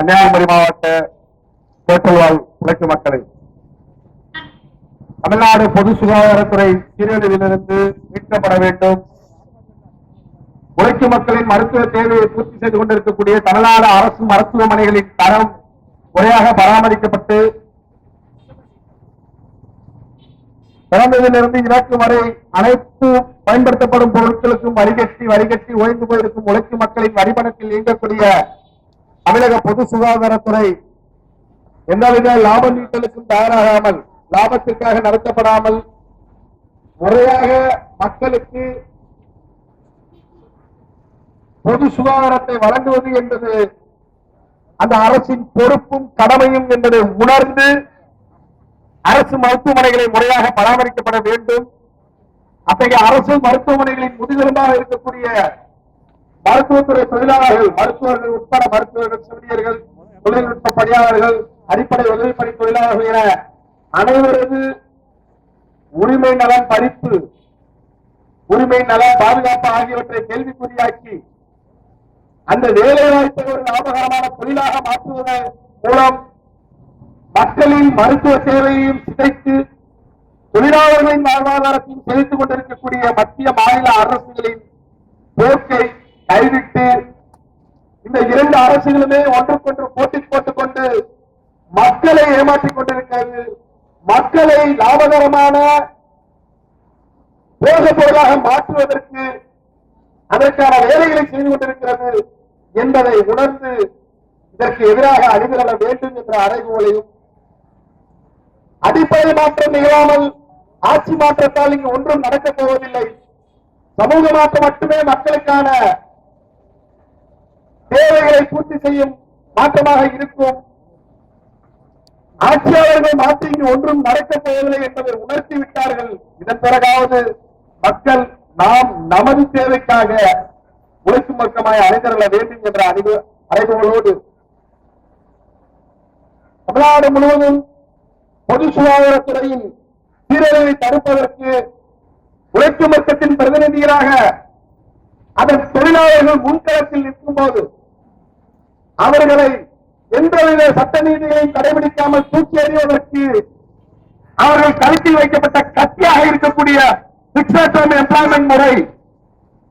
கன்னியாகுமரி மாவட்ட தேட்டல்வாழ் கிழக்கு மக்களை. தமிழ்நாடு பொது சுகாதாரத்துறை சீரழிவிலிருந்து மீட்கப்பட வேண்டும். உழைக்கும் மக்களின் மருத்துவ தேவையை பூர்த்தி செய்து கொண்டிருக்கக்கூடிய தமிழ்நாடு அரசு மருத்துவமனைகளின் தரம் முறையாக பராமரிக்கப்பட்டு பிறந்ததிலிருந்து இலக்கு வரை அனைத்து பயன்படுத்தப்படும் பொருட்களுக்கும் வரிகட்டி வரிகட்டி ஓய்ந்து போயிருக்கும் உழைக்கும் மக்களின் வரிபணத்தில் இயங்கக்கூடிய தமிழக பொது சுகாதாரத்துறை எந்தவித லாப நீட்டலுக்கும் தயாராகாமல் லாபத்திற்காக நடத்தப்படாமல் முறையாக மக்களுக்கு பொது சுகாதாரத்தை வழங்குவது என்பது அந்த அரசின் பொறுப்பும் கடமையும் என்பதை உணர்ந்து அரசு மருத்துவமனைகளை முறையாக பராமரிக்கப்பட வேண்டும். அத்தகைய அரசு மருத்துவமனைகளின் முதுகெலும்பாக இருக்கக்கூடிய மருத்துவத்துறை தொழிலாளர்கள் மருத்துவர்கள் உட்பட மருத்துவர்கள் செவிலியர்கள் தொழில்நுட்ப பணியாளர்கள் அடிப்படை உதவிப்பணி தொழிலாளர்கள் என அனைவரது உரிமை நலன் பறிப்பு உரிமை நலன் பாதுகாப்பு ஆகியவற்றை கேள்விக்குறியாக்கி அந்த வேலை வாய்ப்பை ஒரு லாபகரமான தொழிலாக மாற்றுவதன் மூலம் மக்களின் மருத்துவ சேவையையும் சிதைத்து தொழிலாளர்களின் வாழ்வாதாரத்தையும் செலுத்திக் கொண்டிருக்கக்கூடிய மத்திய மாநில அரசுகளின் போக்கை கைவிட்டு இந்த இரண்டு அரசுகளுமே ஒன்றுக்கொன்று போட்டி போட்டுக்கொண்டு மக்களை ஏமாற்றிக் கொண்டிருக்கிறது மக்களை லாபகரமான போக பொருளாக மாற்றுவதற்கு அதற்கான வேலைகளை செய்து கொண்டிருக்கிறது என்பதை உணர்ந்து இதற்கு எதிராக அணிதிரள வேண்டும் என்ற அறைகூலையும் அடிப்படை மாற்றம் நிகழாமல் ஆட்சி மாற்றத்தால் இங்கு ஒன்றும் நடக்கப் போவதில்லை. சமூக மாற்றம் மட்டுமே மக்களுக்கான தேவைகளை பூர்த்தி செய்யும் மாற்றமாக இருக்கும். ஆட்சியாளர்கள் மாற்றி இங்கு ஒன்றும் நடக்கப் போவதில்லை என்பதை உணர்த்தி விட்டார்கள். இதன் பிறகாவது மக்கள் நாம் நமது தேவைக்காக உழைக்கும் மக்கமாய் அழைத்தரல வேண்டும் என்ற அறிவு அறிவுகளோடு தமிழ்நாடு முழுவதும் பொது சுகாதாரத்துறையின் சீரழிவை தடுப்பதற்கு உழைக்கும் வர்க்கத்தின் பிரதிநிதிகளாக அதன் தொழிலாளர்கள் முன்களத்தில் நிற்கும் போது அவர்களை எந்தவித சட்ட நீதியையும் கடைபிடிக்காமல் தூக்கி எறிவதற்கு அவர்கள் கழுத்தில் வைக்கப்பட்ட கத்தியாக இருக்கக்கூடிய பிக்சட் எம்ப்ளாய்மெண்ட் முறை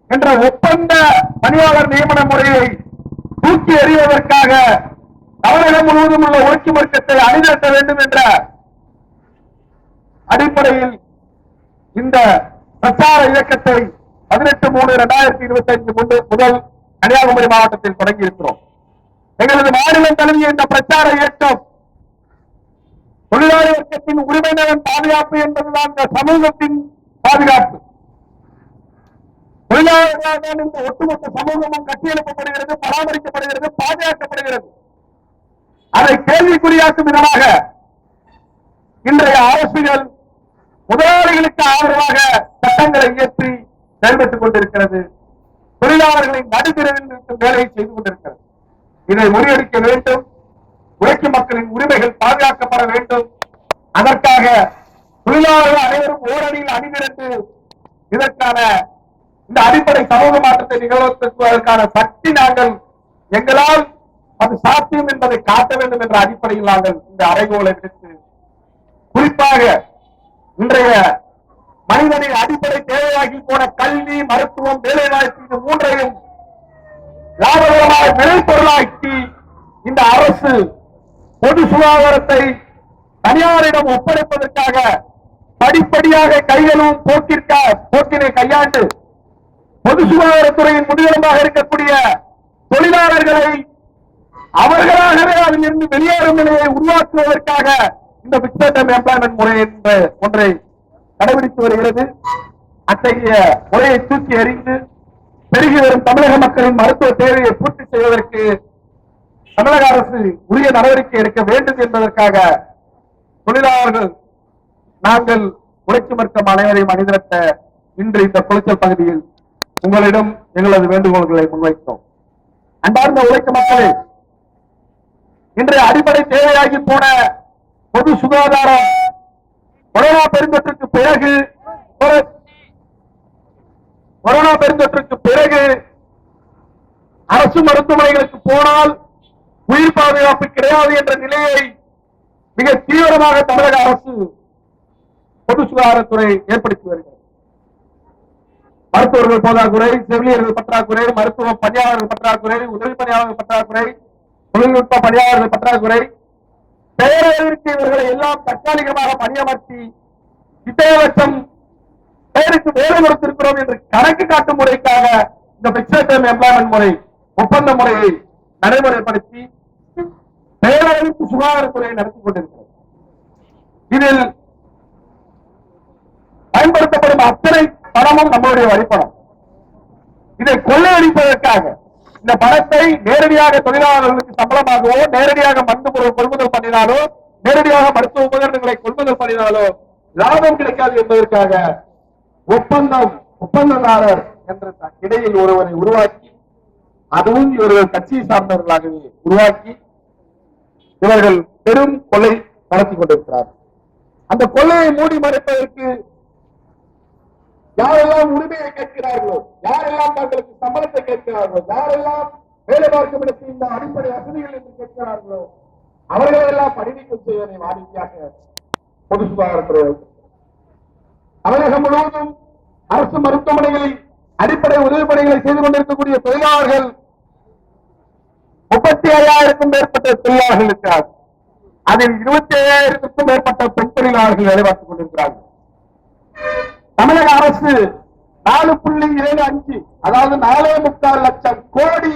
என்ற ஒப்பந்த பணியாளர் நியமன முறையை தூக்கி எறிவதற்காக தமிழகம் முழுவதும் உள்ள ஒழுக்கு வர்க்கத்தை அணிதிரட்ட வேண்டும் என்ற அடிப்படையில் இந்த பிரச்சார இயக்கத்தை பதினெட்டு மூணு இரண்டாயிரத்தி இருபத்தி ஐந்து முதல் கன்னியாகுமரி மாவட்டத்தில் தொடங்கி இருக்கிறோம் எங்களது மாநிலம் தழுவிய இந்த பிரச்சார இயக்கம் தொழிலாளி வர்க்கத்தின் உரிமை நலன் பாதுகாப்பு என்பதுதான் இந்த சமூகத்தின் பாதுகாப்பு. தொழிலாளர்களாக இந்த ஒட்டுமொத்த சமூகமும் கட்டியெழுப்பப்படுகிறது பராமரிக்கப்படுகிறது பாதுகாக்கப்படுகிறது. அதை கேள்விக்குறியாக்கும் விதமாக இன்றைய அரசுகள் முதலாளிகளுக்கு ஆதரவாக சட்டங்களை இயற்றி செயல்பட்டுக் கொண்டிருக்கிறது. தொழிலாளர்களின் நடுத்தரவில் வேலையை செய்து கொண்டிருக்கிறது. இதை முறியடிக்க வேண்டும். உழைக்கும் மக்களின் உரிமைகள் பாதுகாக்கப்பட வேண்டும். அதற்காக தொழிலாளர்கள் அனைவரும் ஓரணியில் அணிதிரண்டு இதற்கான இந்த அடிப்படை சமூக மாற்றத்தை நிகழ்த்துவதற்கான சக்தி நாங்கள் எங்களால் அது சாத்தியம் என்பதை காட்ட வேண்டும் என்ற அடிப்படையில் நாங்கள் இந்த அறைகோலை விடுத்து குறிப்பாக இன்றைய மனிதனின் அடிப்படை தேவையாகி போன கல்வி மருத்துவம் வேலைவாய்ப்பு இது மூன்றையும் லாபகரமாக விளைபொருளாக்கி அரசு பொது சுகாதாரத்தை தனியாரிடம் ஒப்படைப்பதற்காக படிப்படியாக கைகளும் போக்கிற்க போக்கினை கையாண்டு பொது சுகாதாரத்துறையின் முதுகெலும்பாக இருக்கக்கூடிய தொழிலாளர்களை அவர்களாகவே அதிலிருந்து வெளியேறும் நிலையை உருவாக்குவதற்காக இந்த பிக்சட்டம் எம்ப்ளாய்மெண்ட் முறை என்ற ஒன்றை கடைபிடித்து வருகிறது. அத்தகைய முறையை தூக்கி எறிந்து பெருகி வரும் தமிழக மக்களின் மருத்துவ தேவையை பூர்த்தி செய்வதற்கு தமிழக அரசு உரிய நடவடிக்கை எடுக்க வேண்டும் என்பதற்காக தொழிலாளர்கள் நாங்கள் உழைச்சி மற்றும் அனைவரையும் அணிதிரட்ட இன்று இந்த குளச்சல் பகுதியில் உங்களிடம் எங்களது வேண்டுகோள்களை முன்வைத்தோம். அன்பார்ந்த உழைக்கும் மக்களே இன்றைய அடிப்படை தேவையாகி போன பொது சுகாதாரம் கொரோனா பெருந்தொற்றுக்கு பிறகு கொரோனா பெருந்தொற்றுக்கு பிறகு அரசு மருத்துவமனைகளுக்கு போனால் உயிர் பாதுகாப்பு கிடையாது என்ற நிலையை மிக தீவிரமாக தமிழக அரசு பொது சுகாதாரத்துறை ஏற்படுத்தி வருகிறது. மருத்துவர்கள் பற்றாக்குறை செவிலியர்கள் பற்றாக்குறை மருத்துவ பணியாளர்கள் பற்றாக்குறை உதவி பணியாளர்கள் பற்றாக்குறை தொழில்நுட்ப பணியாளர்கள் பற்றாக்குறை பேரளவிற்கு இவர்களை எல்லாம் தற்காலிகமாக பணியமர்த்தி இத்தனை பெயருக்கு பேருக்கு வேலை கொடுத்திருக்கிறோம் என்று கணக்கு காட்டும் முறைக்காக இந்த பிக்சர் டைம் எம்ப்ளாய்மெண்ட் முறை ஒப்பந்த முறையை நடைமுறைப்படுத்தி பேரளவிற்கு சுகாதாரத்துறையை நடத்தி கொண்டிருக்கிறது. இதில் பயன்படுத்தப்படும் அத்தனை பணமும் நம்மளுடைய வரிப்பணம். இதை கொள்ளையடிப்பதற்காக இந்த பணத்தை நேரடியாக தொழிலாளர்களுக்கு சம்பளமாகவோ நேரடியாக மருந்து பொருள் கொள்முதல் பண்ணினாலோ நேரடியாக மருத்துவ உபகரணங்களை கொள்முதல் பண்ணினாலோ லாபம் கிடைக்காது என்பதற்காக ஒப்பந்தம் ஒப்பந்ததாரர் என்ற த- இடையில் ஒருவரை உருவாக்கி அதுவும் இவர்கள் கட்சியை சார்ந்தவர்களாகவே உருவாக்கி இவர்கள் பெரும் கொள்ளை நடத்தி கொண்டிருக்கிறார்கள் அந்த கொள்ளையை மூடி மறைப்பதற்கு யாரெல்லாம் உரிமையை கேட்கிறார்களோ யாரெல்லாம் தங்களுக்கு சம்பளத்தை கேட்கிறார்களோ யாரெல்லாம் வேலை பார்க்கும் இடத்தில் இந்த அடிப்படை வசதிகள் என்று கேட்கிறார்களோ அவர்களெல்லாம் பணிநீக்கம் செய்வதை வாடிக்கையாக பொது சுகாதாரத்துறை தமிழகம் முழுவதும் அரசு மருத்துவமனைகளில் அடிப்படை உதவி பணிகளை செய்து கொண்டிருக்கக்கூடிய தொழிலாளர்கள் முப்பத்தி ஐயாயிரக்கும் மேற்பட்ட தொழிலாளர்கள் இருக்கிறார்கள் அதில் இருபத்தி ஐயாயிரத்திற்கும் மேற்பட்ட பெண் தொழிலாளர்கள் வேலை பார்த்துக் கொண்டிருக்கிறார்கள். தமிழக அரசு நாலு புள்ளி ஏழு அஞ்சு அதாவது நாலே முக்கால் லட்சம் கோடி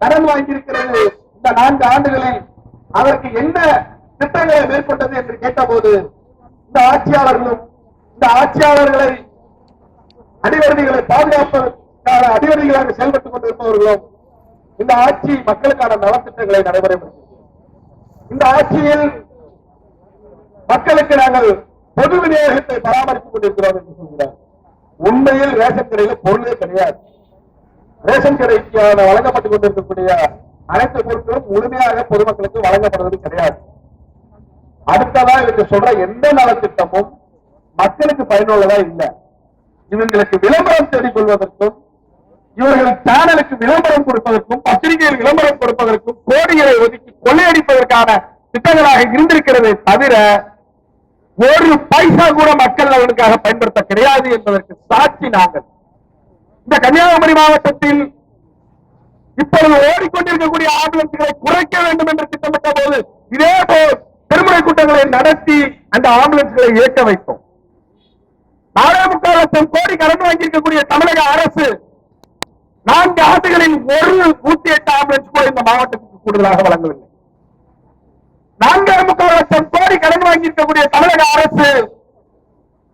கடன் வாங்கியிருக்கிறது. இந்த நான்கு ஆண்டுகளில் அதற்கு என்ன திட்டங்களை மேற்கொண்டது என்று கேட்டபோது இந்த ஆட்சியாளர்களும் இந்த ஆட்சியாளர்களை அடிவருதிகளை பாதுகாப்பதற்கான அடிவருதிகளாக செயல்பட்டுக் கொண்டிருப்பவர்களும் இந்த ஆட்சி மக்களுக்கான நலத்திட்டங்களை நடைமுறைப்படுத்துகிறது இந்த ஆட்சியில் மக்களுக்கு நாங்கள் பொது விநியோகத்தை பராமரித்துக் கொண்டிருக்கிறோம் என்று சொல்கிறார். உண்மையில் ரேஷன் கடையில் பொருளே கிடையாது. ரேஷன் கடைக்கான வழங்கப்பட்டுக் கொண்டிருக்கக்கூடிய அனைத்து பொருட்களும் முழுமையாக பொதுமக்களுக்கு வழங்கப்படுவது கிடையாது. அடுத்ததா இவங்க சொல்ற எந்த நலத்திட்டமும் மக்களுக்கு பயனுள்ளதா இல்ல. இவங்களுக்கு விளம்பரம் தேடிக் கொள்வதற்கும் இவர்கள் சேனலுக்கு விளம்பரம் கொடுப்பதற்கும் பத்திரிகையில் விளம்பரம் கொடுப்பதற்கும் கோடிகளை ஒதுக்கி கொள்ளையடிப்பதற்கான திட்டங்களாக இருந்திருக்கிறதை தவிர ஒரு பைசா கூட மக்கள் நலனுக்காக பயன்படுத்த கிடையாது என்பதற்கு சாட்சி நாங்கள். இந்த கன்னியாகுமரி மாவட்டத்தில் இப்பொழுது ஓடிக்கொண்டிருக்கக்கூடிய ஆம்புலன்ஸ்களை குறைக்க வேண்டும் என்று திட்டமிட்ட போது இதே போல் திருமுறை கூட்டங்களை நடத்தி அந்த ஆம்புலன்ஸ்களை இயக்க வைத்தோம். நாலே முக்கால் லட்சம் கோடி கடன் வாங்கியிருக்கக்கூடிய தமிழக அரசு நான்கு ஆண்டுகளில் ஒரு நூத்தி எட்டு ஆம்புலன்ஸ் கூட இந்த மாவட்டத்துக்கு கூடுதலாக வழங்கவில்லை. நான்கு முக்கால் லட்சம் கோடி கடன் வாங்கியிருக்கக்கூடிய தமிழக அரசு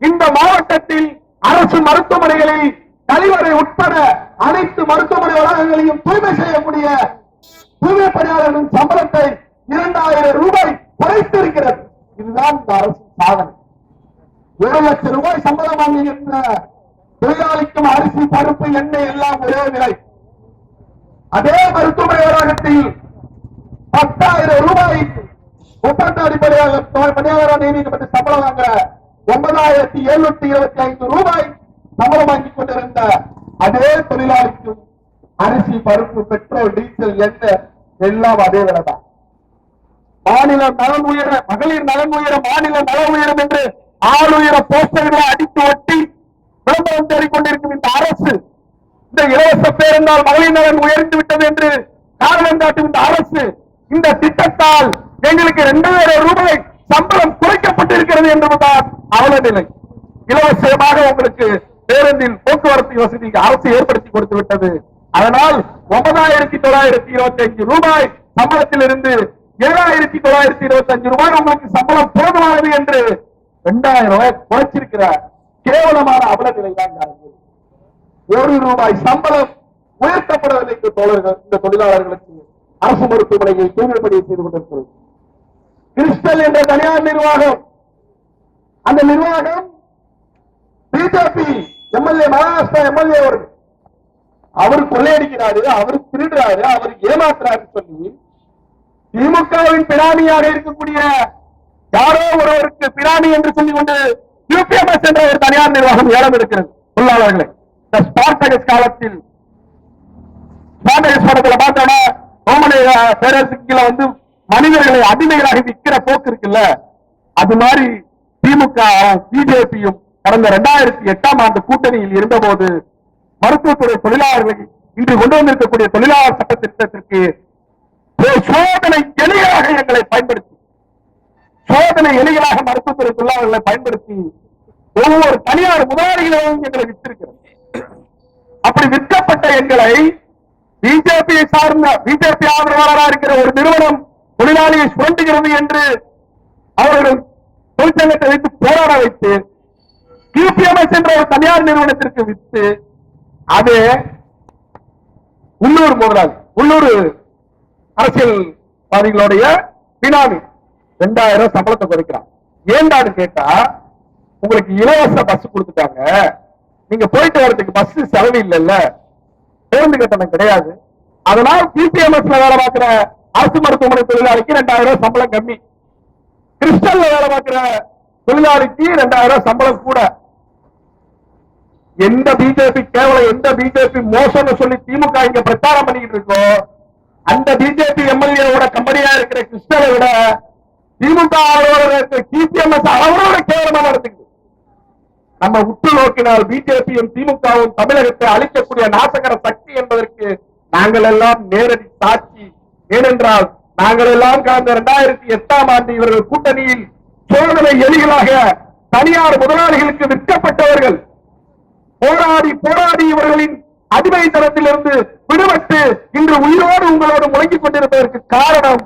இந்த மாவட்டத்தில் அரசு மருத்துவமனைகளில் கழிவறை உட்பட அனைத்து மருத்துவமனை வளாகங்களையும் தூய்மை செய்யக்கூடிய தூய்மை பணியாளர்களின் சம்பளத்தை இரண்டாயிரம் ரூபாய் குறைத்திருக்கிறது. இதுதான் இந்த அரசின் சாதனை. ஒரு லட்சம் ரூபாய் சம்பளம் வாங்குகின்ற தொழிலாளிக்கும் அரிசி பருப்பு எண்ணெய் எல்லாம் ஒரே விலை. அதே மருத்துவமனை வளாகத்தில் பத்தாயிரம் ரூபாய் ஒப்பந்த அடிப்படையாக தொ- பணியாளராக சம்பளம் வாங்க ஒன்பதாயிரத்தி எழுநூத்தி இருபத்தி ஐந்து ரூபாய் சம்பளம் வாங்கிக் கொண்டிருந்த அதே தொழிலாளிக்கும் அரிசி பருப்பு பெட்ரோல் டீசல் எண்ணெய் எல்லாம் அதே விலைதான். மாநில நலன் உயர மகளிர் நலன் உயர மாநில நல உயரம் என்று ஆளுயர போஸ்டர்களை அடித்து ஒட்டி விளம்பரம் தேடிக் கொண்டிருக்கும் இந்த அரசு இந்த இலவச பேருந்தால் மகளிர் நலன் உயர்ந்து விட்டது என்று காரணம் காட்டும் இந்த அரசு இந்த திட்டத்தால் எங்களுக்கு இரண்டாயிரம் ரூபாய் சம்பளம் குறைக்கப்பட்டிருக்கிறது என்பதுதான் அவல நிலை இலவசமாக உங்களுக்கு பேருந்தில் போக்குவரத்து வசதி அரசு ஏற்படுத்தி கொடுத்து விட்டது. அதனால் ஒன்பதாயிரத்தி தொள்ளாயிரத்தி இருபத்தி அஞ்சு ரூபாய் சம்பளத்திலிருந்து ஏழாயிரத்தி தொள்ளாயிரத்தி இருபத்தி அஞ்சு ரூபாய் உங்களுக்கு சம்பளம் போதுமானது என்று இரண்டாயிரம் ரூபாய் குறைச்சிருக்கிறார். கேவலமான அவல நிலைதான் ஒரு ரூபாய் சம்பளம் உயர்த்தப்படவில்லை இந்த தோழர்கள் இந்த தொழிலாளர்களுக்கு அரசு மருத்துவமனையை தூய்மைப்படி செய்து கொண்டிருக்கிறது. கிறிஸ்டல் என்ற தனியார் நிர்வாகம் அந்த நிர்வாகம் பிஜேபி எம்எல்ஏ மகாராஷ்டிரா எம்எல்ஏ அவர்கள். அவர் கொள்ளையடிக்கிறாரு அவர் திருடுறாரு அவர் ஏமாத்துறாரு சொல்லி திமுகவின் பிராணியாக இருக்கக்கூடிய யாரோ ஒருவருக்கு பிராணி என்று சொல்லிக் கொண்டு யூபிஎம்எஸ் என்ற ஒரு தனியார் நிர்வாகம் ஏலம் இருக்கிறது தொழிலாளர்களை இந்த ஸ்பார்டகஸ் காலத்தில் ஸ்பார்டகஸ் படத்துல பார்த்தோம்னா ரோமனை பேரரசுக்கு கீழே வந்து மனிதர்களை அடிமைகளாக விற்கிற போக்கு இருக்குல்ல? அது மாதிரி திமுக பிஜேபியும் கடந்த இரண்டாயிரத்தி எட்டாம் ஆண்டு கூட்டணியில் இருந்தபோது மருத்துவத்துறை தொழிலாளர்களை இன்று கொண்டு வந்திருக்கக்கூடிய தொழிலாளர் சட்ட திட்டத்திற்கு சோதனை எலிகளாக எங்களை பயன்படுத்தி சோதனை எலிகளாக மருத்துவத்துறை தொழிலாளர்களை பயன்படுத்தி ஒவ்வொரு தனியார் முதலாளிகளையும் எங்களை விற்றிருக்கிறது அப்படி விற்கப்பட்ட எங்களை பிஜேபியை சார்ந்த பிஜேபி ஆதரவாளராக இருக்கிற ஒரு நிறுவனம் தொழிலாளியை சுரண்டுகிறது என்று அவர்கள் தொழிற்சங்கத்தை வைத்து போராட வைத்து யூபிஎம்எஸ் என்ற ஒரு தனியார் நிறுவனத்திற்கு வித்து அது உள்ளூர் முதலாளி உள்ளூர் அரசியல்வாதிகளுடைய பினாமி ரெண்டாயிரம் சம்பளத்தை குறைக்கிறான். ஏண்டான்னு கேட்டா உங்களுக்கு இலவச பஸ் கொடுத்துட்டாங்க. நீங்க போயிட்டு வரதுக்கு பஸ் செலவு இல்லைல்ல. பேருந்து கட்டணம் கிடையாது. அதனால் பிபிஎம்எஸ்ல வேலை பார்க்கிற அரசு மருத்துவமனை தொழிலாளிக்கு ரெண்டாயிரம் சம்பளம் கம்மி. கிறிஸ்டல்ல வேலை பார்க்கிற தொழிலாளிக்கு ரெண்டாயிரம் சம்பளம் கூட. எந்த பிஜேபி கேவலம் எந்த பிஜேபி மோசம்னு சொல்லி திமுக இங்க பிரச்சாரம் பண்ணிக்கிட்டு இருக்கோ அந்த பிஜேபி எம்எல்ஏவோட கம்பெனியா இருக்கிற கிறிஸ்டலை விட திமுக டிபிஎம்எஸ் அவரோட கேவலமா நடந்துக்குது. நம்ம உற்று நோக்கினால் பிஜேபியும் திமுகவும் தமிழகத்தை அழிக்கக்கூடிய நாசகர சக்தி என்பதற்கு நாங்கள் எல்லாம் நேரடி சாட்சி. ஏனென்றால் நாங்கள் எல்லாம் கடந்த இரண்டாயிரத்தி எட்டாம் ஆண்டு இவர்கள் கூட்டணியில் சோதனை எலிகளாக தனியார் முதலாளிகளுக்கு விற்கப்பட்டவர்கள். போராடி போராடி இவர்களின் அடிமைத்தனத்திலிருந்து விடுபட்டு இன்று உயிரோடு உங்களோடு முழங்கிக் கொண்டிருப்பதற்கு காரணம்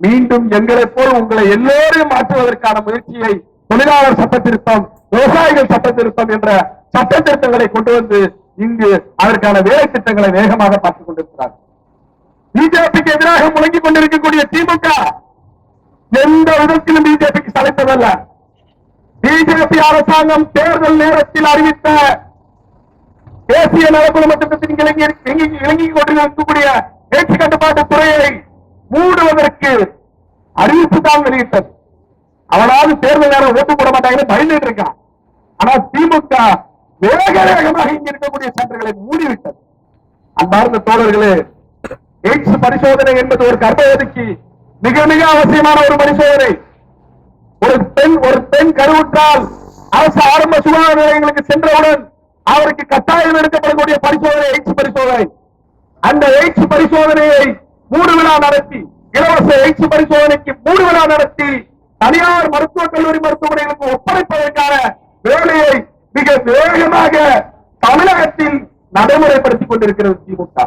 மீண்டும் எங்களை போல் உங்களை எல்லோரையும் மாற்றுவதற்கான முயற்சியை தொழிலாளர் சட்ட திருத்தம் விவசாயிகள் சட்ட திருத்தம் என்ற சட்ட திருத்தங்களை கொண்டு வந்து இங்கு அதற்கான வேலை திட்டங்களை வேகமாக பார்த்துக் கொண்டிருக்கிறார். பிஜேபிக்கு எதிராக முழங்கிக் கொண்டிருக்கக்கூடிய திமுக எந்த விதத்திலும் பிஜேபிக்கு சளைத்ததல்ல பிஜேபி அரசாங்கம் தேர்தல் நேரத்தில் அறிவித்த தேசிய நலக்குழும திட்டத்தின் இலங்கை இலங்கிக் கொண்டிருக்கக்கூடிய பேச்சு கட்டுப்பாட்டு துறையை மூடுவதற்கு அறிவிப்பு தான் வெளியிட்டது. அவனாவது தேர்தல் நேரம் ஓட்டு போட மாட்டாங்கன்னு பயந்துட்டு இருக்கான் ஆனா திமுக வேக வேகமாக இங்க இருக்கக்கூடிய சென்டர்களை மூடிவிட்டது. அன்பார்ந்த தோழர்களே எய்ட்ஸ் பரிசோதனை என்பது ஒரு கர்ப்பவதிக்கு மிக மிக அவசியமான ஒரு பரிசோதனை. ஒரு பெண் ஒரு பெண் கருவுற்றால் அரசு ஆரம்ப சுகாதார நிலையங்களுக்கு சென்றவுடன் அவருக்கு கட்டாயம் எடுக்கப்படக்கூடிய பரிசோதனை எய்ட்ஸ் பரிசோதனை. அந்த எய்ட்ஸ் பரிசோதனையை மூடு விழா நடத்தி இலவச எய்ட்ஸ் பரிசோதனைக்கு மூடு விழா நடத்தி தனியார் மருத்துவக் கல்லூரி மருத்துவமனைகளுக்கு ஒப்படைப்பதற்கான வேலையை மிக வேகமாக தமிழகத்தில் நடைமுறைப்படுத்திக் கொண்டிருக்கிறது திமுக.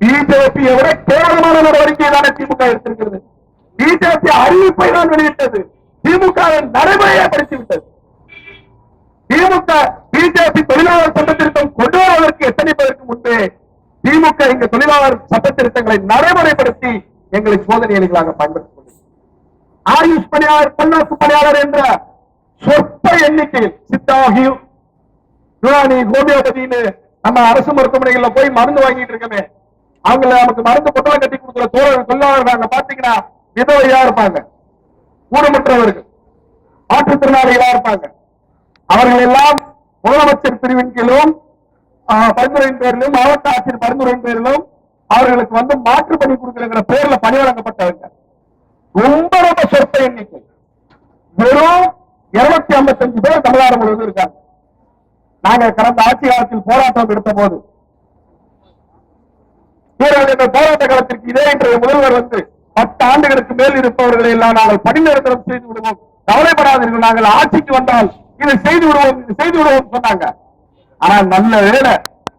பிஜேபியை விட கேவலமான நடவடிக்கை தானே திமுக எடுத்திருக்கிறது. பிஜேபி அறிவிப்பை தான் வெளியிட்டது. திமுக வை விட்டது திமுக பிஜேபி தொழிலாளர் சட்ட திருத்தம் கொண்டு வருவதற்கு எத்தனைப்பதற்கு முன்பே திமுக இந்த தொழிலாளர் சட்ட திருத்தங்களை நடைமுறைப்படுத்தி எங்களை சோதனை பயன்படுத்திக் கொண்டது ஆயுஷ் பணியாளர் பன்னாசு பணியாளர் என்ற சொற்ப எண்ணிக்கையில் சித்தாகியும் யுனானி ஹோமியோபதினு நம்ம அரசு மருத்துவமனைகள்ல போய் மருந்து வாங்கிட்டு இருக்கமே. அவங்கள நமக்கு மருந்து பொட்டலை கட்டி கொடுக்குற தோழர் தொழிலாளர் நாங்க பாத்தீங்கன்னா விதவையா இருப்பாங்க. ஊனமுற்றவர்கள் மாற்றுத்திறனாளிகளா இருப்பாங்க. அவர்கள் எல்லாம் முதலமைச்சர் பிரிவின் கீழும் பரிந்துரையின் பேரிலும் மாவட்ட ஆட்சியர் பரிந்துரையின் பேரிலும் அவர்களுக்கு வந்து மாற்று பணி கொடுக்கிற பேர்ல பணி வழங்கப்பட்டவங்க. ரொம்ப ரொம்ப சொற்ப எண்ணிக்கை. வெறும் இருநூத்தி ஐம்பத்தஞ்சு பேர் தமிழ்நாடு முழுவதும் இருக்காங்க. நாங்க கடந்த ஆட்சி காலத்தில் போராட்டம் எடுத்த போது இந்த போராட்ட காலத்திற்கு இதே இன்றைய முதல்வர் வந்து பத்து ஆண்டுகளுக்கு மேல் இருப்பவர்களை எல்லாம் நாங்கள் பணிநிரந்தரம் செய்து விடுவோம். கவலைப்படாதீர்கள் நாங்கள் ஆட்சிக்கு வந்தால் இதை செய்து விடுவோம் இதை செய்து விடுவோம் சொன்னாங்க. ஆனா நல்ல வேலை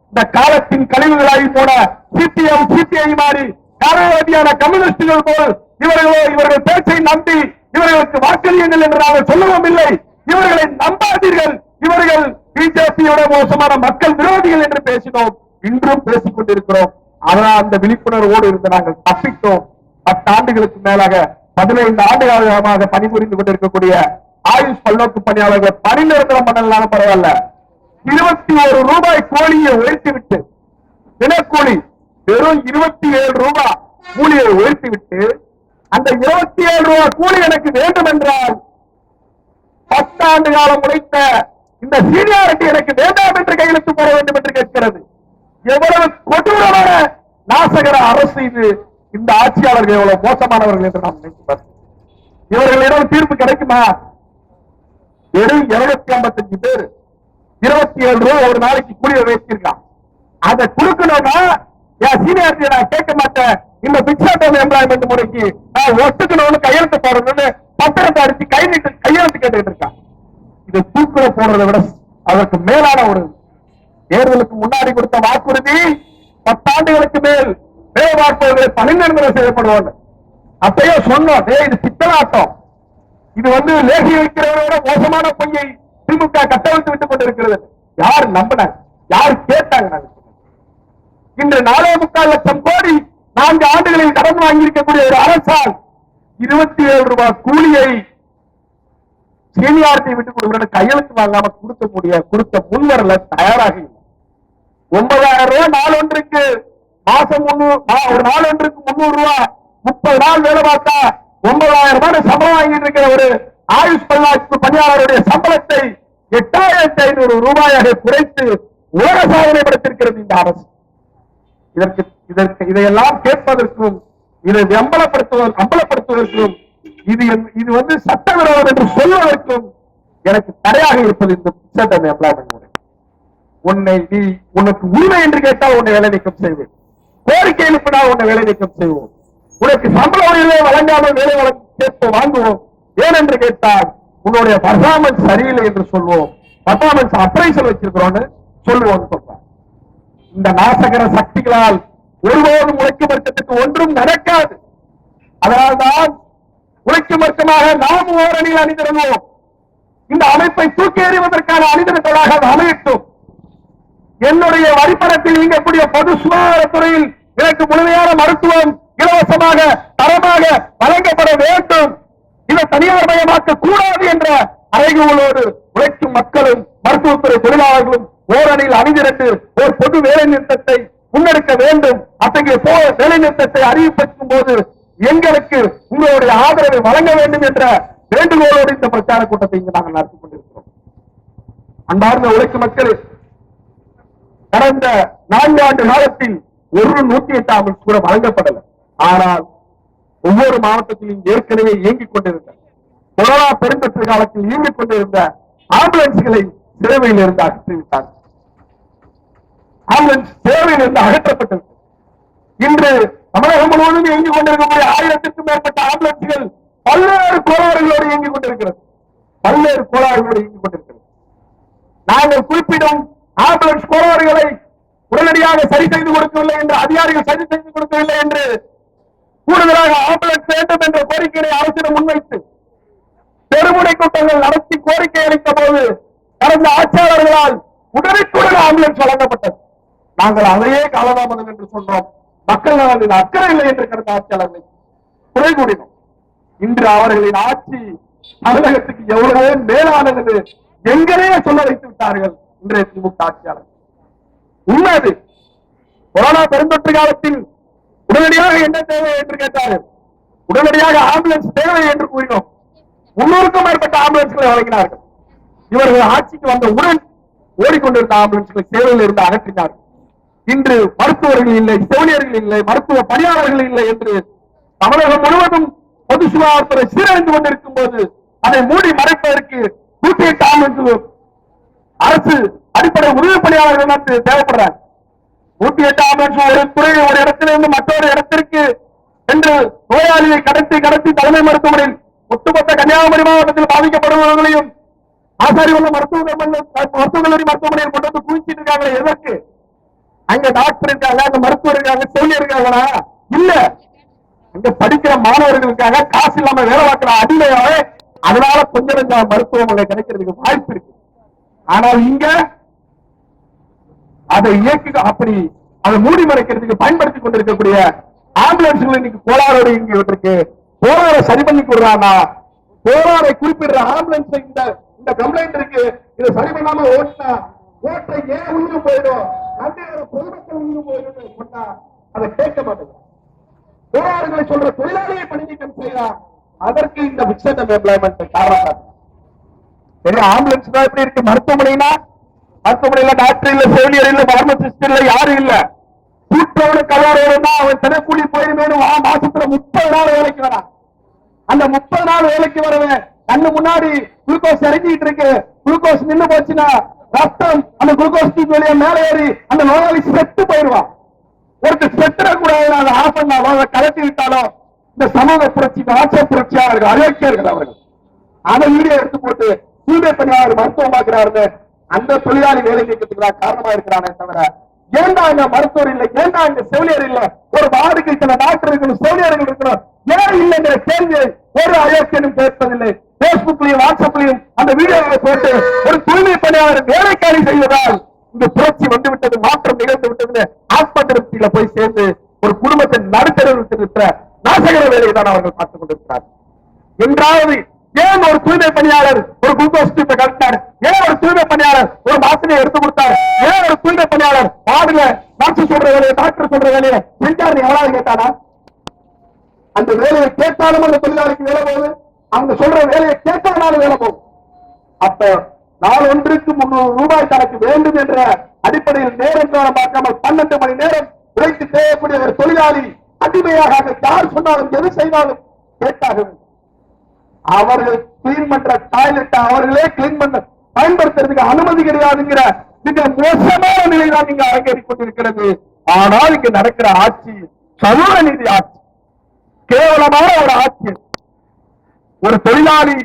இந்த காலத்தின் கழிவுகளாகி போன சிபிஎம் சிபிஐ மாறி காரவாதியான கம்யூனிஸ்டுகள் போல் இவர்களோ இவர்கள் பேச்சை நம்பி இவர்களுக்கு வாக்களியுங்கள் என்று நாங்கள் சொல்லவும் இல்லை. இவர்களை நம்பாதீர்கள். இவர்கள் பிஜேபியோட மோசமான மக்கள் விரோதிகள் என்று பேசினோம். இன்றும் பேசிக் கொண்டிருக்கிறோம். அதனால் அந்த விழிப்புணர்வோடு இருந்து நாங்கள் தப்பித்தோம். பத்து ஆண்டுகளுக்கு மேலாக பதினைந்து ஆண்டு காலமாக பணிபுரிந்து கொண்டிருக்கக்கூடிய ஆயுஷ் பல்நோக்கு பணியாளர்கள் பணி நிரந்தரம் பண்ணலாம் பரவாயில்ல. இருபத்தி ஒரு ரூபாய் கோழியை உயர்த்தி விட்டு தினக்கூலி வெறும் இருபத்தி ஏழு ரூபாய் கூலியை உயர்த்தி விட்டு அந்த இருபத்தி ஏழு ரூபாய் கூலி எனக்கு வேண்டும் என்றால் பத்தாண்டு காலம் உழைத்த இந்த சீனியாரிட்டி எனக்கு வேண்டாம் என்று கையெழுத்து போட வேண்டும் என்று கேட்கிறது. எவ்வளவு கொடூரமான நாசகர அரசு இது. இந்த ஆட்சியாளர்கள் எவ்வளவு மோசமானவர்கள் என்று நாம் நினைத்து இவர்களிடம் தீர்ப்பு கிடைக்குமா? வெறும் இருநூத்தி ஐம்பத்தஞ்சு பேர். இருபத்தி ஏழு ரூபாய் ஒரு நாளைக்கு கூலி வச்சிருக்கான். அதை கொடுக்கணும்னா என் சீனியாரிட்டி நான் கேட்க மாட்டேன். இந்த பிக்ஸாட்டம் எம்ப்ளாய்மெண்ட் முறைக்கு நான் ஒத்துக்கணும்னு கையெழுத்து போடணும்னு பத்திரத்தை அடிச்சு கை நீட்டு கையெழுத்து கேட்டுக்கிட்டு இருக்கான். இது தூக்குல போடுறதை விட அதற்கு மேலான ஒரு தேர்தலுக்கு முன்னாடி கொடுத்த வாக்குறுதி பத்தாண்டுகளுக்கு மேல் வேலை பார்ப்பவர்களை பணிநிரந்தரம் செய்யப்படுவாங்க அப்பயோ சொன்னோம் இது பித்தலாட்டம். இது வந்து லேசி வைக்கிறவரோட மோசமான பொய்யை திமுக கட்டவிழ்த்து விட்டுக் கொண்டிருக்கிறது. யார் நம்பினாங்க யார் கேட்டாங்க இன்று நாலே முக்கால் லட்சம் கோடி நான்கு ஆண்டுகளில் கடன் வாங்கியிருக்கக்கூடிய ஒரு அரசால் இருபத்தி ஏழு ரூபாய் கூலியை சீனியாரிட்டி விட்டுக் கொடுக்கிற கையெழுத்து வாங்காம கொடுக்க முடிய கொடுத்த முன்வரல தயாராக ஒன்பதாயிரம் ரூபாய் நாள் ஒன்றுக்கு மாசம் ஒரு நாள் ஒன்றுக்கு முன்னூறு ரூபாய் முப்பது நாள் வேலை பார்த்தா ஒன்பதாயிரம் ரூபாய் சம்பளம் வாங்கிட்டு இருக்கிற ஒரு ஆயுஷ் பல்லாட்சி பணியாளருடைய சம்பளத்தை எட்டாயிரத்தி ஐநூறு ரூபாயாக குறைத்து உலக சாதனை படுத்திருக்கிறது இந்த அரசு. இதற்கு இதற்கு இதையெல்லாம் கேட்பதற்கும் இதை அம்பலப்படுத்துவதற்கு அம்பலப்படுத்துவதற்கும் இது இது வந்து சட்டவிரோதம் என்று சொல்வதற்கும் எனக்கு தடையாக இருப்பது இந்த சட்டம் எம்ப்ளாய்மெண்ட் முறை உன்னை நீ உனக்கு உரிமை என்று கேட்டால் உன்னை வேலை நீக்கம் செய்வேன். கோரிக்கை எழுப்பினால் உன்னை வேலை நீக்கம் செய்வோம். உனக்கு சம்பள உயர்வை வழங்காமல் வேலை வழங்க கேட்போம் வாங்குவோம். ஏனென்று கேட்டால் உன்னுடைய பர்ஃபார்மன்ஸ் சரியில்லை என்று சொல்வோம். பர்ஃபார்மன்ஸ் அப்ரைசல் வச்சிருக்கிறோம்னு சொல்லுவோம் சொல்றான் இந்த நாசகர சக்திகளால் ஒருபோதும் உழைக்கும் வர்க்கத்துக்கு ஒன்றும் நடக்காது. அதனால்தான் உழைக்கும் வர்க்கமாக நாம் ஓரணியில் அணிந்திருந்தோம். இந்த அமைப்பை தூக்கி எறிவதற்கான அணிதிரட்டலாக அது அமையட்டும். என்னுடைய வரிப்பணத்தில் இயங்கக்கூடிய பொது சுகாதாரத்துறையில் எனக்கு முழுமையான மருத்துவம் இலவசமாக தரமாக வழங்கப்பட வேண்டும். இதை தனியார் மயமாக்க கூடாது என்ற அறைகூலோடு உழைக்கும் மக்களும் மருத்துவத்துறை தொழிலாளர்களும் ஓரணியில் அணிதிரண்டு ஒரு பொது வேலை நிறுத்தத்தை முன்னெடுக்க வேண்டும். அத்தகைய வேலை நிறுத்தத்தை அறிவிப்பிக்கும் போது எங்களுக்கு உங்களுடைய ஆதரவை வழங்க வேண்டும் என்ற வேண்டுகோளோடு இந்த பிரச்சார கூட்டத்தை இங்கு நாங்கள் நடத்திக் கொண்டிருக்கிறோம். அன்பார்ந்த உழைக்கும் மக்கள் கடந்த நான்காண்டு காலத்தில் ஒரு நூத்தி எட்டாம் கூட வழங்கப்படலை. ஆனால் ஒவ்வொரு மாவட்டத்திலும் ஏற்கனவே இயங்கிக் கொண்டிருந்த கொரோனா பெருந்தொற்று காலத்தில் இயங்கிக் கொண்டிருந்த ஆம்புலன்ஸ்களை சேவையில் இருந்து அகற்றிவிட்டார் ஆம்புலன்ஸ் சேவையில் இருந்து அகற்றப்பட்டது. இன்று தமிழகம் முழுவதும் இயங்கிக் கொண்டிருக்கக்கூடிய ஆயிரத்திற்கும் மேற்பட்ட ஆம்புலன்ஸ்கள் பல்வேறு கோளாறுகளோடு இயங்கிக் கொண்டிருக்கிறது. பல்வேறு கோளாறுகளோடு இயங்கிக் கொண்டிருக்கிறது. நாங்கள் குறிப்பிடும் ஆம்புலன்ஸ் கோளாறுகளை உடனடியாக சரி செய்து கொடுக்கவில்லை என்று அதிகாரிகள் சரி செய்து கொடுக்கவில்லை என்று கூடுதலாக ஆம்புலன்ஸ் வேண்டும் என்ற கோரிக்கையை அரசிடம் முன்வைத்து பெருமுனை கூட்டங்கள் நடத்தி கோரிக்கை அளித்த போது கடந்த ஆட்சியாளர்களால் உடனுக்குடன் ஆம்புலன்ஸ் வழங்கப்பட்டது. நாங்கள் அதையே காலதாமதம் என்று சொன்னோம். மக்கள் நலனில் அக்கறை இல்லை என்று கடந்த ஆட்சியாளர்களை குறை கூடினோம் இன்று அவர்களின் ஆட்சி தமிழகத்துக்கு எவ்வளவு மேலானது எங்கனே சொல்ல வைத்து விட்டார்கள் இன்றைய திமுக ஆட்சியாளர் உண்மை அது. கொரோனா பெருந்தொற்று காலத்தில் உடனடியாக என்ன தேவை என்று கேட்டார்கள் உடனடியாக ஆம்புலன்ஸ் தேவை என்று கூறினோம். முன்னூறுக்கும் மேற்பட்ட ஆம்புலன்ஸ்களை வழங்கினார்கள். இவர்கள் ஆட்சிக்கு வந்த உடன் ஓடிக்கொண்டிருந்த ஆம்புலன்ஸ்களை சேவையில் இருந்து அகற்றினார்கள். இன்று மருத்துவர்கள் இல்லை செவிலியர்கள் இல்லை மருத்துவ பணியாளர்கள் இல்லை என்று தமிழகம் முழுவதும் பொது சுகாதாரத்துறை சீரழிந்து கொண்டிருக்கும் போது அதை மூடி மறைப்பதற்கு நூற்றி எட்டு ஆம்புலன்ஸ் அரசு அடிப்படை உதவி பணியாளர்கள் வந்து தேவைப்படுறாங்க. நூத்தி எட்டாம் ஆம்புலன்ஸ் ஒரு துறை ஒரு இடத்திலிருந்து மற்றொரு இடத்திற்கு என்று நோயாளியை கடத்தி கடத்தி தலைமை மருத்துவமனையில் ஒட்டுமொத்த கன்னியாகுமரி மாவட்டத்தில் பாதிக்கப்படுபவர்களையும் ஆசாரி உள்ள மருத்துவ மருத்துவக் கல்லூரி மருத்துவமனையில் கொண்டு வந்து குவிச்சிட்டு இருக்காங்களே எதற்கு? அங்க டாக்டர் இருக்காங்க அங்க மருத்துவர் இருக்காங்க செவிலியர் இருக்காங்களா? இல்ல. அங்க படிக்கிற மாணவர்களுக்காக காசு இல்லாம வேலை பார்க்கிற அடிமையாவே அதனால கொஞ்சம் கொஞ்சம் மருத்துவமனை கிடைக்கிறதுக்கு வாய்ப்பு இருக்கு. ஆனால் இங்க அதை இயக்கி அப்படி அதை மூடி மறைக்கிறதுக்கு பயன்படுத்தி கொண்டிருக்கக்கூடிய ஆம்புலன்ஸ்கள் இன்னைக்கு கோளாரோடு இருக்கு போராட சரி பண்ணி கொடுறானா கோளாரை குறிப்பிடுற ஆம்புலன்ஸ் இந்த இந்த கம்ப்ளைண்ட் இருக்கு. இதை சரி பண்ணாம ஓட்டினா ஓட்ட ஏன் உயிரு போயிடும்? பொதுமக்கள் உயிரு போயிடும் சொன்னா அதை கேட்க மாட்டேங்க போராடுகளை சொல்ற தொழிலாளியை பணி நீக்கம் செய்யலாம் அதற்கு இந்த விக்ஷன் எம்ப்ளாய்மெண்ட் காரணம். சரி ஆம்புலன்ஸ் தான் எப்படி இருக்கு. மருத்துவமனைனா மருத்துவமனையில டாக்டர் இல்ல செவிலியர் இல்ல பார்மசிஸ்ட் இல்ல யாரும் இல்ல. கூட்டோடு கலவரோடு அவன் தினக்கூலி போயிருந்தோடு வா மாசத்துல முப்பது நாள் வேலைக்கு வரான் அந்த முப்பது நாள் வேலைக்கு வரவன் கண்ணு முன்னாடி குளுக்கோஸ் இறங்கிட்டு இருக்கு. குளுக்கோஸ் நின்னு போச்சுன்னா ரத்தம் அந்த குளுக்கோஸ் டியூப் வழியா மேலே ஏறி அந்த நோயாளி செத்து போயிடுவான். ஒருத்தர் செத்துட கூடாது அதை ஆஃப் பண்ணாலோ அதை கலட்டி விட்டாலோ இந்த சமூக புரட்சி ஆட்சிய புரட்சியாளர்கள் அயோக்கியர்கள் அவர்கள். அதை வீடியோ எடுத்து போட்டு தூய்மை பணியாளர் மருத்துவம் பார்க்கிறாருன்னு அந்த தொழிலாளி வேலை நீக்கத்துக்கு தான் காரணமா இருக்கிறானே தவிர ஏன்டா இங்க மருத்துவர் இல்லை? ஏன்டா இங்க செவிலியர் இல்ல? ஒரு வார்டுக்கு சில டாக்டர் இருக்கணும் செவிலியர்கள் இருக்கணும். ஏன் இல்லைங்கிற கேள்வியை ஒரு அயோக்கியனும் கேட்பதில்லை. பேஸ்புக்லயும் வாட்ஸ்அப்லயும் அந்த வீடியோவை போட்டு ஒரு தூய்மை பணியாளர் வேலைக்காரி செய்வதால் இந்த புரட்சி வந்து விட்டது மாற்றம் நிகழ்ந்து விட்டதுன்னு ஆஸ்பத்திரியில போய் சேர்ந்து ஒரு குடும்பத்தின் நடுத்தரவில் இருக்கிற நாசகர வேலையை தான் அவர்கள் பார்த்துக் கொண்டிருக்கிறார் என்றாவது ஏன் ஒரு தூய்மை பணியாளர் ஒரு குளுக்கோஸ் டியூப்பை ஏன் ஒரு தூய்மை பணியாளர் ஒரு மாசனை எடுத்து கொடுத்தார்? ஏன் ஒரு தூய்மை பணியாளர் வார்டுல டாக்டர் சொல்ற வேலையை டாக்டர் சொல்ற வேலையை செஞ்சாரு எவ்வளவு கேட்டானா? அந்த வேலையை கேட்டாலும் அந்த தொழிலாளிக்கு வேலை போகுது. அவங்க சொல்ற வேலையை கேட்டாலும் வேலை போகும் அப்ப நாள் ஒன்றுக்கு முன்னூறு ரூபாய் தனக்கு வேண்டும் என்ற அடிப்படையில் நேரம் நேரம் பார்க்காமல் பன்னெண்டு மணி நேரம் உழைத்து தேவைக்கூடிய ஒரு தொழிலாளி அடிமையாக யார் சொன்னாலும் எது செய்தாலும் கேட்டாக வேண்டும் அவர்கள் கிளீன் பண்ற டாய்லெட் அவர்களே கிளீன் பண்ண பயன்படுத்துறதுக்கு அனுமதி கிடையாதுங்கிற மிக மோசமான நிலைதான் நீங்க அரங்கேறிக் கொண்டிருக்கிறது. ஆனால் இங்க நடக்கிற ஆட்சி சமூக நீதி ஆட்சி கேவலமான ஒரு ஆட்சி. ஒரு தொழிலாளி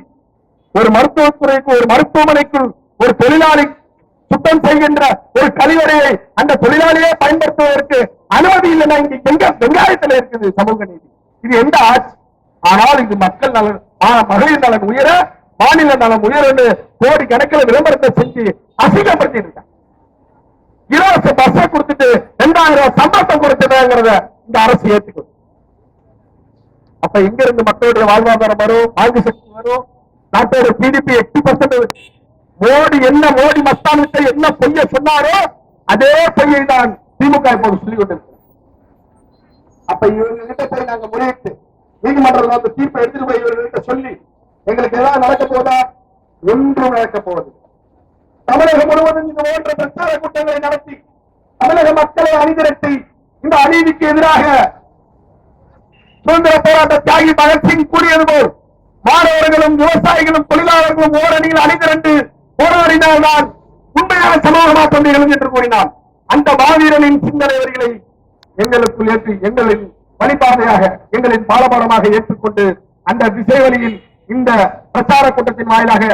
ஒரு மருத்துவத்துறைக்கு ஒரு மருத்துவமனைக்குள் ஒரு தொழிலாளி சுத்தம் செய்கின்ற ஒரு கழிவறையை அந்த தொழிலாளியே பயன்படுத்துவதற்கு அனுமதி இல்லைன்னா இங்க எங்க வெங்காயத்துல இருக்குது சமூக நீதி. இது எந்த ஆட்சி? ஆனால் இங்கு மக்கள் நலன் மகளிர் நலன் உயர மாநில நலம் உயரன்னு கோடி கணக்கில் விளம்பரத்தை செஞ்சு அசிங்கப்படுத்தி இருக்காங்க இலவச பஸ்ஸை கொடுத்துட்டு ரெண்டாயிரம் ரூபாய் சம்பளத்தை கொடுத்ததுங்கிறத இந்த அரசு ஏத்துக்கும் அப்ப எங்க இருந்து மக்களுடைய வாழ்வாதாரம் வரும் வாழ்வு சக்தி வரும். நாட்டோட ஜிடிபி எட்டு பர்சன்ட் மோடி என்ன மோடி மஸ்தானுக்கு என்ன பொய்ய சொன்னாரோ அதே பொய்யை தான் திமுக இப்போது சொல்லிக் கொண்டிருக்கிறது. அப்ப இவங்க கிட்ட போய் நாங்க முறையிட்டு நீதிமன்றம் வந்து தீர்ப்பை எடுத்துட்டு போய் இவர்கிட்ட சொல்லி எங்களுக்கு ஏதாவது நடக்க போதா? ஒன்றும் நடக்க போவது தமிழகம் முழுவதும் இந்த போன்ற பிரச்சார கூட்டங்களை நடத்தி தமிழக மக்களை அணிதிரட்டி இந்த அநீதிக்கு எதிராக சுதந்திர போராட்ட தியாகி பகத்சிங் கூறியது போல் மாணவர்களும் விவசாயிகளும் தொழிலாளர்களும் ஓரணியில் அணிதிரண்டு போராடினால்தான் உண்மையான சமூக மாற்றம் நிகழும் என்று கூறினார் அந்த மாவீரனின் சிந்தனை அவர்களை எங்களுக்குள் ஏற்றி எங்களின் வழிபாதையாக எங்களின் பாலபாடமாக ஏற்றுக்கொண்டு அந்த திசை வழியில் இந்த பிரச்சார கூட்டத்தின் வாயிலாக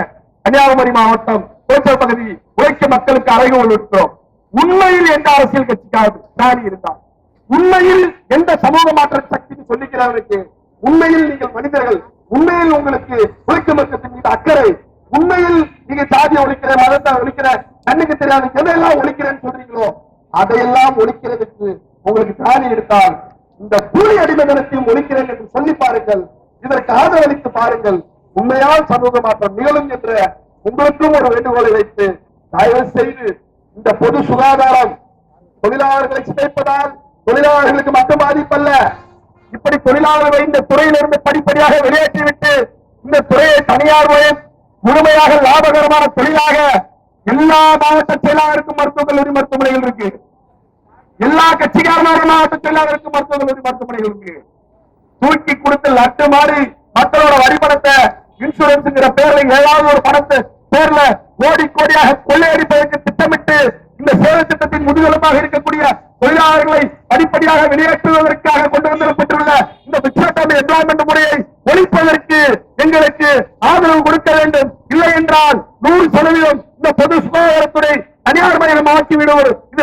கன்னியாகுமரி மாவட்டம் கோச்சல் பகுதி உழைக்க மக்களுக்கு அழகு கொண்டிருக்கிறோம் உண்மையில் எந்த அரசியல் கட்சிக்காக ஸ்டாலின் இருந்தார்? உண்மையில் எந்த சமூக மாற்ற சக்தின்னு சொல்லிக்கிறவருக்கு உண்மையில் நீங்கள் மனிதர்கள் உண்மையில் உங்களுக்கு உழைக்கும் மக்கத்தின் மீது அக்கறை உண்மையில் நீங்க சாதியை ஒழிக்கிற மதத்தை ஒழிக்கிற கண்ணுக்கு தெரியாத எதையெல்லாம் ஒழிக்கிறேன்னு சொல்றீங்களோ அதையெல்லாம் ஒழிக்கிறதுக்கு உங்களுக்கு சாதி எடுத்தால் இந்த கூலி அடிமைதனத்தையும் ஒழிக்கிறேன் என்று சொல்லி பாருங்கள். இதற்கு ஆதரவளித்து பாருங்கள். உண்மையால் சமூக மாற்றம் நிகழும் என்ற உங்களுக்கும் ஒரு வேண்டுகோளை வைத்து தயவு செய்து இந்த பொது சுகாதாரம் தொழிலாளர்களை சிதைப்பதால் தொழிலாளர்களுக்கு மட்டும் பாதிப்பல்ல. இப்படி தொழிலாளர்களை இந்த துறையிலிருந்து படிப்படியாக வெளியேற்றிவிட்டு இந்த துறையை தனியார் முழுமையாக லாபகரமான தொழிலாக எல்லா மாவட்ட செயலாளருக்கும் மருத்துவக் கல்லூரி மருத்துவமனைகள் இருக்கு. எல்லா கட்சிக்காரமான மாவட்ட மருத்துவ மருத்துவக் கல்லூரி தூக்கி கொடுத்து லட்டு மாறி மக்களோட வரிபணத்தை இன்சூரன்ஸ்ங்கிற பேர்ல ஏதாவது ஒரு பணத்தை பேர்ல கோடி கோடியாக கொள்ளையடிப்பதற்கு திட்டமிட்டு இந்த சேவை திட்டத்தின் முதுகெலும்பாக இருக்கக்கூடிய தொழிலாளர்களை படிப்படியாக வெளியேற்றுவதற்காக கொண்டு வந்திருப்பட்டுள்ள இந்த பிக்ஷாட்டாமி எம்ப்ளாய்மெண்ட் முறையை ஒழிப்பதற்கு எங்களுக்கு ஆதரவு கொடுக்க வேண்டும். இல்லை என்றால் நூறு சதவீதம் இந்த பொது சுகாதாரத்துறை தனியார் மயமாக்கி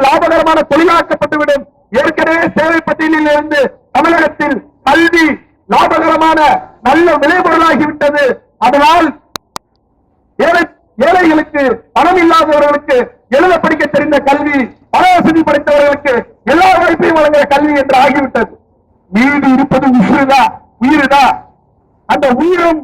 லாபகரமான தொழிலாக்கப்பட்டுவிடும் ஏற்கனவே சேவை பட்டியலில் இருந்து தமிழகத்தில் கல்வி லாபகரமான நல்ல விளைபொருளாகிவிட்டது. அதனால் ஏழைகளுக்கு பணம் இல்லாதவர்களுக்கு எழுத படிக்க தெரிந்த கல்வி பண வசதி படைத்தவர்களுக்கு எல்லா வாய்ப்பையும் வழங்குகிற கல்வி என்று ஆகிவிட்டது. மீது இருப்பது உயிர்தான் உயிருதா? அந்த உயிரும்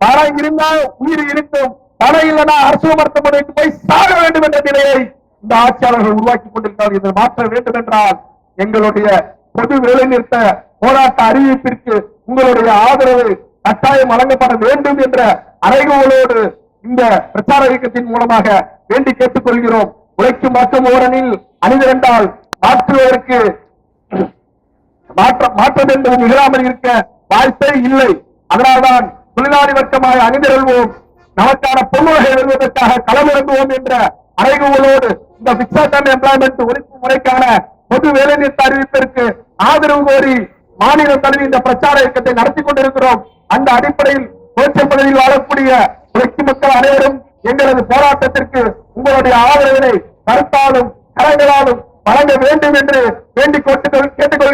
பணம் இருந்தால் உயிர் இருக்கும் பணம் இல்லைனா அரசு மருத்துவமனைக்கு போய் சாக வேண்டும் என்ற நிலையை இந்த ஆட்சியாளர்கள் உருவாக்கி கொண்டிருக்கிறார்கள் இதை மாற்ற வேண்டும் என்றால் எங்களுடைய பொது வேலைநிறுத்த போராட்ட அறிவிப்பிற்கு உங்களுடைய ஆதரவு கட்டாயம் வழங்கப்பட வேண்டும் என்ற அறைகோளோடு இந்த பிரச்சார இயக்கத்தின் மூலமாக வேண்டி கேட்டுக் கொள்கிறோம் உழைக்கும் மக்கள் ஓரணில் அணிதிரண்டால் மாற்றுவதற்கு மாற்றம் மாற்றம் என்பது நிகழாமல் இருக்க வாய்ப்பே இல்லை. அதனால்தான் தொழிலாளி வர்க்கமாக அணிந்திருவோம் நமக்கான பொருளுகை எழுதுவதற்காக களமிறங்குவோம் என்ற அறைகூவலோடு இந்த பிக்சட் அண்ட் எம்ப்ளாய்மெண்ட் ஒழிப்பு முறைக்கான பொது வேலைநிறுத்த அறிவிப்பிற்கு ஆதரவு கோரி மாநிலம் தழுவி இந்த பிரச்சார இயக்கத்தை நடத்தி கொண்டிருக்கிறோம். அந்த அடிப்படையில் கோச்சப்பகுதியில் வாழக்கூடிய உழைக்கும் மக்கள் அனைவரும் எங்களது போராட்டத்திற்கு உங்களுடைய ஆதரவினை கருத்தாலும் கரங்களாலும் வழங்க வேண்டும் என்று வேண்டிக் கொண்டு கேட்டுக்கொள்கிறேன்